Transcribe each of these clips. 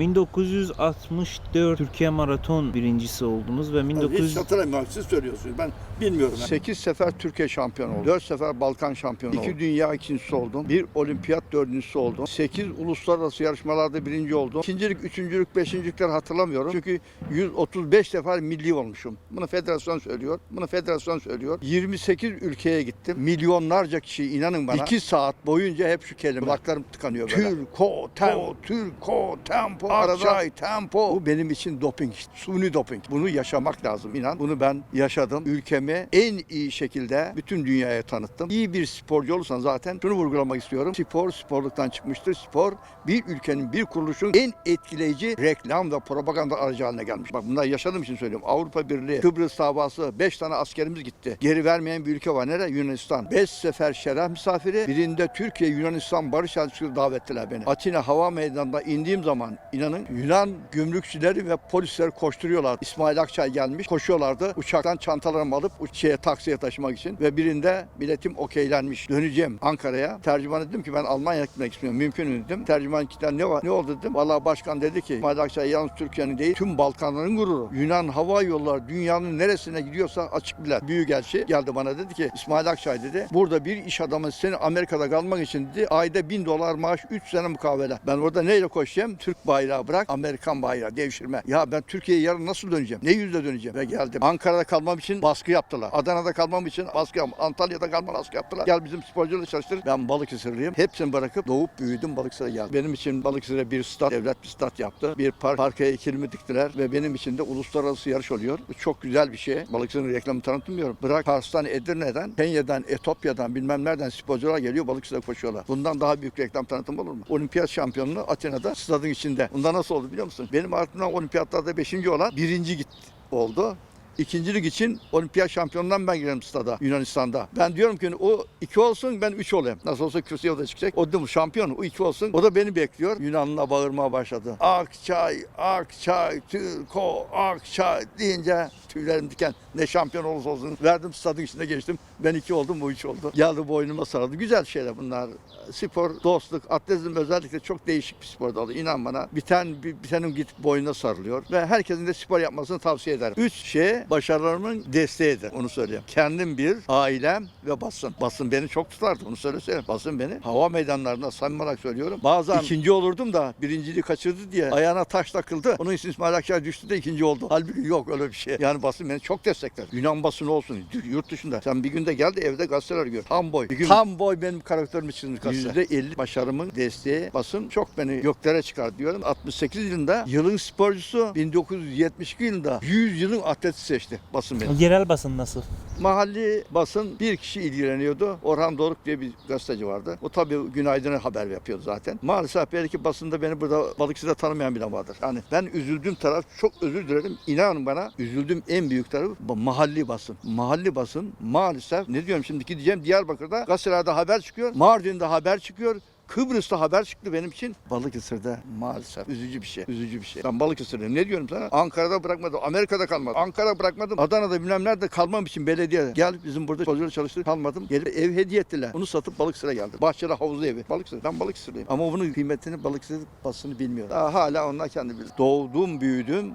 1964 Türkiye Maraton birincisi oldunuz ve Hiç 1900 hatırlamıyorum. Siz söylüyorsunuz. Ben bilmiyorum. 8 sefer Türkiye şampiyonu oldum. 4 sefer Balkan şampiyonu oldum. 2 dünya ikincisi oldum. 1 olimpiyat dördüncüsü oldum. 8 uluslararası yarışmalarda birinci oldum. İkincilik, üçüncülük, beşincilikler hatırlamıyorum. Çünkü 135 defa milli olmuşum. Bunu federasyon söylüyor. Bunu federasyon söylüyor. 28 ülkeye gittim. Milyonlarca kişi inanın bana. 2 saat boyunca hep şu kelime. Kulaklarım tıkanıyor böyle. Türko, tempo, Türko, tempo, Akçay, tempo. Bu benim için doping. Suni doping. Bunu yaşamak lazım inan. Bunu ben yaşadım. Ülkemi en iyi şekilde bütün dünyaya tanıttım. İyi bir sporcu olursan zaten şunu vurgulamak istiyorum. Spor sporluktan çıkmıştır. Spor bir ülkenin, bir kuruluşun en etkileyici reklam ve propaganda aracı haline gelmiş. Bak bunlar yaşadığım için söylüyorum. Avrupa Birliği, Kıbrıs davası, 5 tane askerimiz gitti. Geri vermeyen bir ülke var. Nere? Yunanistan. 5 sefer şeref misafiri. Birinde Türkiye, Yunanistan barış elçisi davettiler beni. Atina Hava Meydanı'nda indiğim zaman inanın Yunan gümrükçüleri ve polisler koşturuyorlar. İsmail Akçay gelmiş. Koşuyorlardı. Uçaktan çantalarımı alıp şeye, taksiye taşımak için. Ve birinde biletim okeylenmiş. Döneceğim Ankara'ya. Tercüman dedim ki ben Almanya'ya gitmek istiyorum. Mümkün mü dedim. Tercüman kitabı ne var? Ne oldu dedim. Vallahi başkan dedi ki İsmail Akçay yalnız Türkiye'nin değil tüm Balkanların gururu. Yunan hava yolları dünyanın neresine gidiyorsa açık bilen. Büyükelçi geldi bana dedi ki İsmail Akçay dedi. Burada bir iş adamı seni Amerika'da kalmak için dedi. Ayda bin dolar maaş 3 sene mukavele. Ben orada neyle koşacağım? Türk bayrağı bırak Amerikan bayrağı devşirme. Ya ben Türkiye'ye yarın nasıl döneceğim? Ne yüzle döneceğim? Ve geldim. Ankara'da kalmam için baskı yaptılar. Adana'da kalmam için baskı yaptılar. Antalya'da kalmam baskı yaptılar. Gel bizim sporcularla çalıştır. Ben Balıkesirliyim. Hepsini bırakıp doğup büyüdüm Balıkesir'e geldim. Benim için Balıkesir'e bir stat, devlet bir stat yaptı. Bir park, parka ikilimi diktiler ve benim için de uluslararası yarış oluyor. Bu çok güzel bir şey. Balıkesir'in reklamı tanıtmıyorum. Bırak Kars'tan, Edirne'den, Kenya'dan, Etopya'dan bilmem nereden sporcular geliyor Balıkesir'e koşuyorlar. Bundan daha büyük reklam tanıtım olur mu? Olimpiyat şampiyonluğu Atina'da stadın içinde. Bunda nasıl oldu biliyor musun? Benim ardımdan olimpiyatlarda 5. olan birinci gitti oldu. İkincilik için olimpiyat şampiyonundan ben girerim stada Yunanistan'da. Ben diyorum ki o iki olsun ben üç olayım. Nasıl olsa kürsüye o da çıkacak. O değil mi? şampiyon o iki olsun. O da beni bekliyor. Yunanlı'na bağırmaya başladı. Akçay, Akçay, Türko, Akçay deyince tüylerim diken. Ne şampiyon olursa olsun. Verdim stadın içine geçtim. Ben iki oldum bu üç oldu. Geldi boynuma sarıldı. Güzel şeyler bunlar. Spor, dostluk, atletizm özellikle çok değişik bir spor dalı. İnan bana. Biten, bitenin git boynuna sarılıyor. Ve herkesin de spor yapmasını tavsiye ederim. Üç şey başarılarımın desteğidir. Onu söyleyeyim. Kendim bir, ailem ve basın. Basın beni çok tutardı. Onu söylesene. Basın beni hava meydanlarında samimi olarak söylüyorum. Bazen ikinci olurdum da birinciliği kaçırdı diye ayağına taş takıldı. Onun için İsmail Akçay düştü de ikinci oldu. Halbuki yok öyle bir şey. Yani basın beni çok destekler. Yunan basını olsun. Yurt dışında. Sen bir günde gel de evde gazeteler gör. Tam boy. Bir gün tam boy benim karakterimi çizmiş gazete. %50 başarımın desteği basın çok beni göklere çıkar diyorum. 68 yılında yılın sporcusu 1972 yılında 100 yılın atleti seçti basın beni. yerel basın nasıl? Mahalli basın bir kişi ilgileniyordu. Orhan Doruk diye bir gazeteci vardı. O tabii Günaydın'a haber yapıyordu zaten. Maalesef belki basında beni burada Balıkesir'de tanımayan bile vardır. Hani ben üzüldüğüm taraf çok özür dilerim. İnanın bana üzüldüğüm en büyük tarafı bu mahalli basın. Mahalli basın maalesef ne diyorum şimdi gideceğim Diyarbakır'da gazetelerde haber çıkıyor. Mardin'de haber çıkıyor. Kıbrıs'ta haber çıktı benim için. Balıkesir'de maalesef üzücü bir şey. Üzücü bir şey. Ben Balıkesir'deyim. Ne diyorum sana? Ankara'da bırakmadım. Amerika'da kalmadım. Ankara bırakmadım. Adana'da bilmem nerede kalmam için belediye. Gel bizim burada çocuğu çalıştır. Kalmadım. Gelip ev hediye ettiler. Bunu satıp Balıkesir'e geldim. Bahçeli havuzlu evi. Balıkesir. Ben Balıkesir'liyim. Ama bunun kıymetini Balıkesir basını bilmiyor. Daha hala onlar kendi bilir. Doğdum, büyüdüm.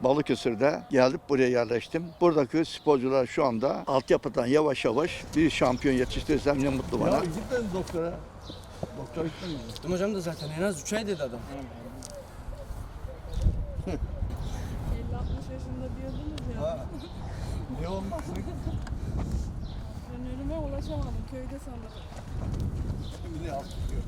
Balıkesir'de geldik buraya yerleştim. Buradaki sporcular şu anda altyapıdan yavaş yavaş bir şampiyon yetiştirirsem ne mutlu bana. gitmedin doktora. Doktor gitmedin mi? Gittim hocam da zaten en az 3 ay dedi adam. 50-60 yaşında diyordunuz ya. Ne olmaz? Ben ölüme ulaşamadım. Köyde sanırım. Şimdi ne yaptık diyor.